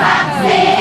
ศักดิ์สิทธิ์